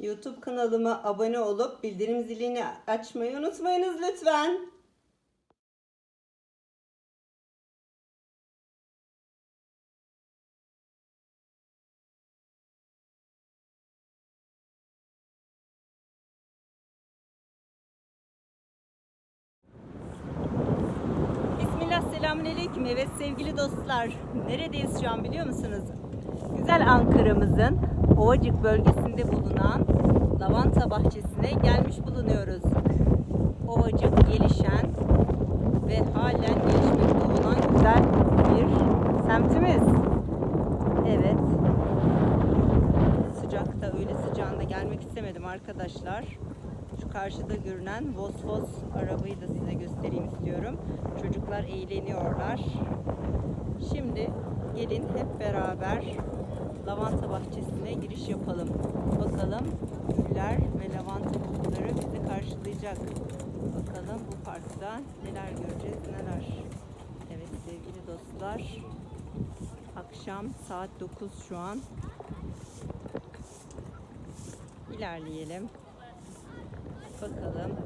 YouTube kanalıma abone olup bildirim zilini açmayı unutmayınız lütfen. Selamünaleyküm. Evet sevgili dostlar. Neredeyiz şu an biliyor musunuz? Güzel Ankara'mızın Ovacık bölgesinde bulunan lavanta bahçesine gelmiş bulunuyoruz. Ovacık gelişen ve halen gelişmekte olan güzel bir semtimiz. Evet. Sıcakta öyle sıcağında gelmek istemedim arkadaşlar. Şu karşıda görünen Vosvos arabayı da size göstereyim istiyorum. Çocuklar eğleniyorlar. Şimdi gelin hep beraber lavanta bahçesine giriş yapalım. Bakalım güller ve lavanta kokuları bizi karşılayacak. Bakalım bu parkta neler göreceğiz neler. Evet sevgili dostlar. Akşam saat 9 şu an. İlerleyelim. Bakalım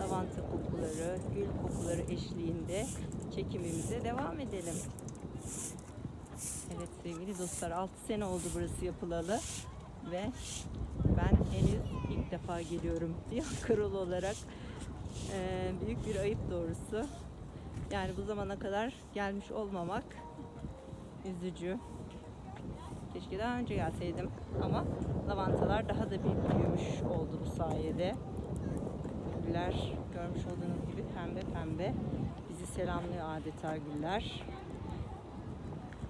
lavanta kokuları, gül kokuları eşliğinde çekimimize devam edelim. Evet sevgili dostlar 6 sene oldu burası yapılalı ve ben henüz ilk defa geliyorum bir Ankaralı olarak. Ee, büyük bir ayıp doğrusu. Yani bu zamana kadar gelmiş olmamak üzücü. Keşke daha önce gelseydim ama lavantalar daha da büyümüş oldu bu sayede. Güller görmüş olduğunuz gibi pembe pembe bizi selamlıyor adeta güller.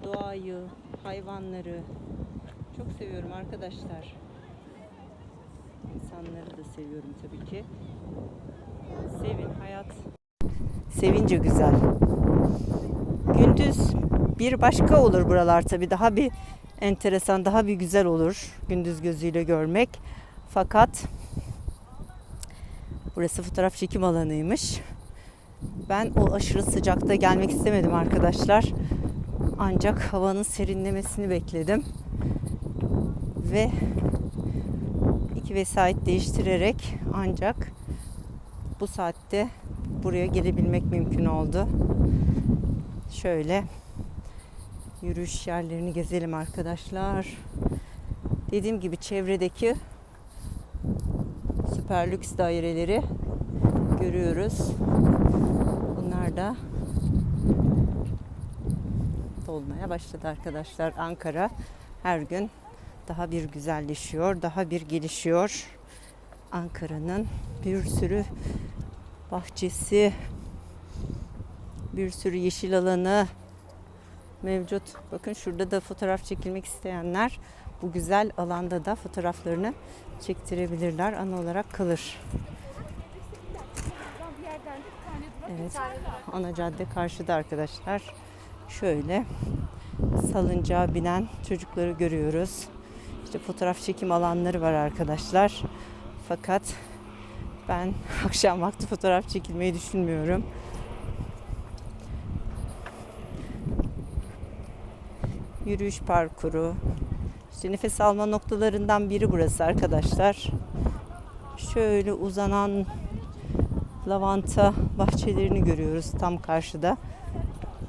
Doğayı, hayvanları çok seviyorum arkadaşlar. İnsanları da seviyorum tabii ki. Sevin hayat. Sevince güzel. Gündüz bir başka olur buralar tabii. Daha bir enteresan, daha bir güzel olur gündüz gözüyle görmek. Fakat burası fotoğraf çekim alanıymış. Ben o aşırı sıcakta gelmek istemedim arkadaşlar. Ancak havanın serinlemesini bekledim. Ve iki vesait değiştirerek ancak bu saatte buraya gelebilmek mümkün oldu. Şöyle yürüyüş yerlerini gezelim arkadaşlar. Dediğim gibi çevredeki süper lüks daireleri görüyoruz. Bunlar da dolmaya başladı arkadaşlar. Ankara her gün daha bir güzelleşiyor, daha bir gelişiyor. Ankara'nın bir sürü bahçesi, bir sürü yeşil alanı mevcut. Bakın şurada da fotoğraf çekilmek isteyenler bu güzel alanda da fotoğraflarını çektirebilirler. An olarak kalır. Evet. Ana cadde karşıda arkadaşlar. Şöyle salıncağa binen çocukları görüyoruz. İşte fotoğraf çekim alanları var arkadaşlar. Fakat ben akşam vakti fotoğraf çekilmeyi düşünmüyorum. Yürüyüş parkuru. İşte nefes alma noktalarından biri burası arkadaşlar. Şöyle uzanan lavanta bahçelerini görüyoruz tam karşıda.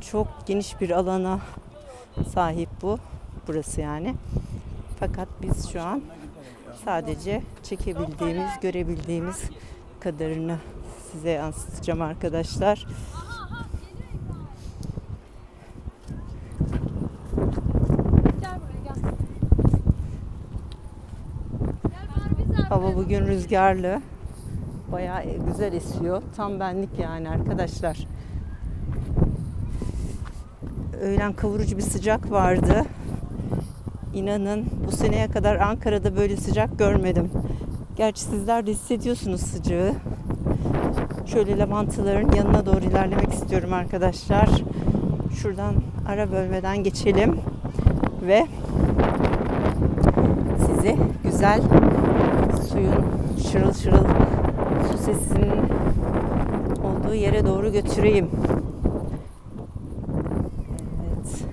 Çok geniş bir alana sahip bu. Burası yani. Fakat biz şu an sadece çekebildiğimiz, görebildiğimiz kadarını size yansıtacağım arkadaşlar. Hava bugün rüzgarlı. Bayağı güzel esiyor. Tam benlik yani arkadaşlar. Öğlen kavurucu bir sıcak vardı. İnanın bu seneye kadar Ankara'da böyle sıcak görmedim. Gerçi sizler de hissediyorsunuz sıcağı. Şöyle lavantaların yanına doğru ilerlemek istiyorum arkadaşlar. Şuradan ara bölmeden geçelim ve sizi güzel suyun şırıl şırıl su sesinin olduğu yere doğru götüreyim. Evet.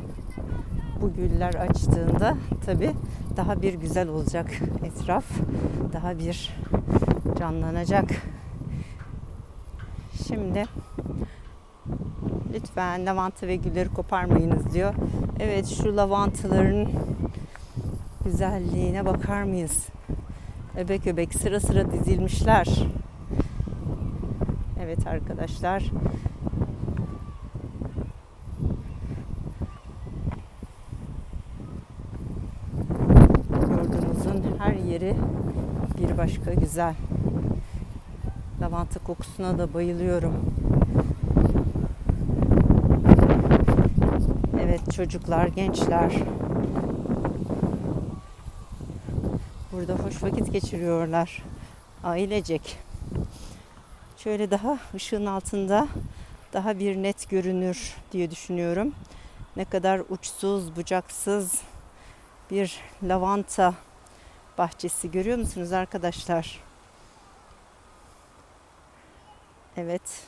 Bu güller açtığında tabi daha bir güzel olacak etraf. Daha bir canlanacak. Şimdi lütfen lavanta ve gülleri koparmayınız diyor. Evet şu lavantaların güzelliğine bakar mıyız? Öbek öbek sıra sıra dizilmişler. Evet arkadaşlar. Yurdumuzun her yeri bir başka güzel. Lavanta kokusuna da bayılıyorum. Evet çocuklar, gençler burada hoş vakit geçiriyorlar. Ailecek. Şöyle daha ışığın altında daha bir net görünür diye düşünüyorum. Ne kadar uçsuz, bucaksız bir lavanta bahçesi görüyor musunuz arkadaşlar? Evet.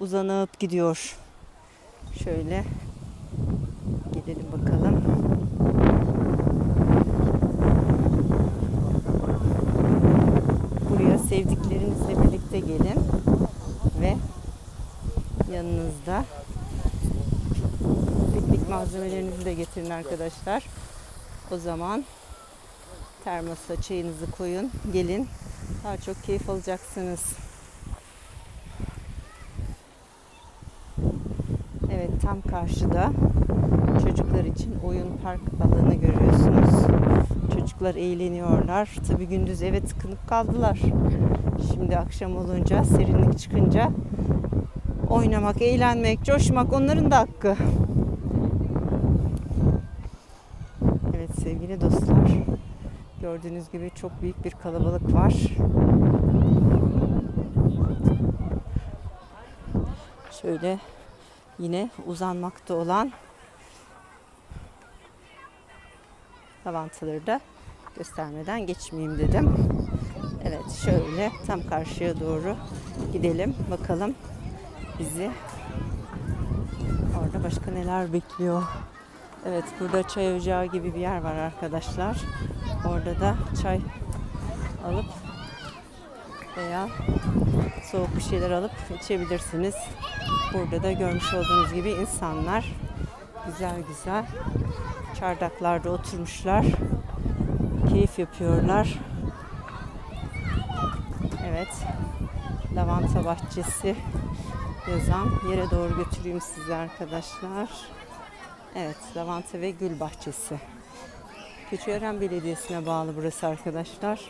Uzanıp gidiyor. Şöyle gidelim bakalım. Buraya sevdiklerinizle birlikte gelin ve yanınızda piknik malzemelerinizi de getirin arkadaşlar. O zaman termosa çayınızı koyun, gelin. Daha çok keyif alacaksınız. Evet tam karşıda çocuklar için oyun park alanı görüyorsunuz. Çocuklar eğleniyorlar. Tabi gündüz eve tıkınıp kaldılar. Şimdi akşam olunca serinlik çıkınca oynamak, eğlenmek, coşmak onların da hakkı. Evet sevgili dostlar. Gördüğünüz gibi çok büyük bir kalabalık var. Şöyle yine uzanmakta olan lavantaları da göstermeden geçmeyeyim dedim. Evet şöyle tam karşıya doğru gidelim. Bakalım bizi orada başka neler bekliyor. Evet burada çay ocağı gibi bir yer var arkadaşlar. Orada da çay alıp veya soğuk bir şeyler alıp içebilirsiniz. Burada da görmüş olduğunuz gibi insanlar güzel güzel çardaklarda oturmuşlar. Keyif yapıyorlar. Evet. Lavanta bahçesi yazan yere doğru götüreyim sizi arkadaşlar. Evet, lavanta ve gül bahçesi. Keçiören Belediyesi'ne bağlı burası arkadaşlar.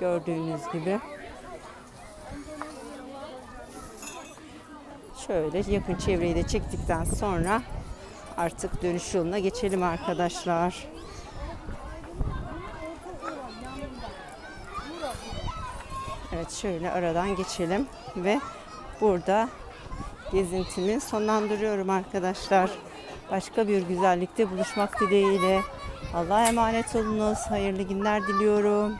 Gördüğünüz gibi. Şöyle yakın çevreyi de çektikten sonra artık dönüş yoluna geçelim arkadaşlar. Evet şöyle aradan geçelim ve burada gezintimi sonlandırıyorum arkadaşlar. Başka bir güzellikte buluşmak dileğiyle. Allah'a emanet olunuz. Hayırlı günler diliyorum.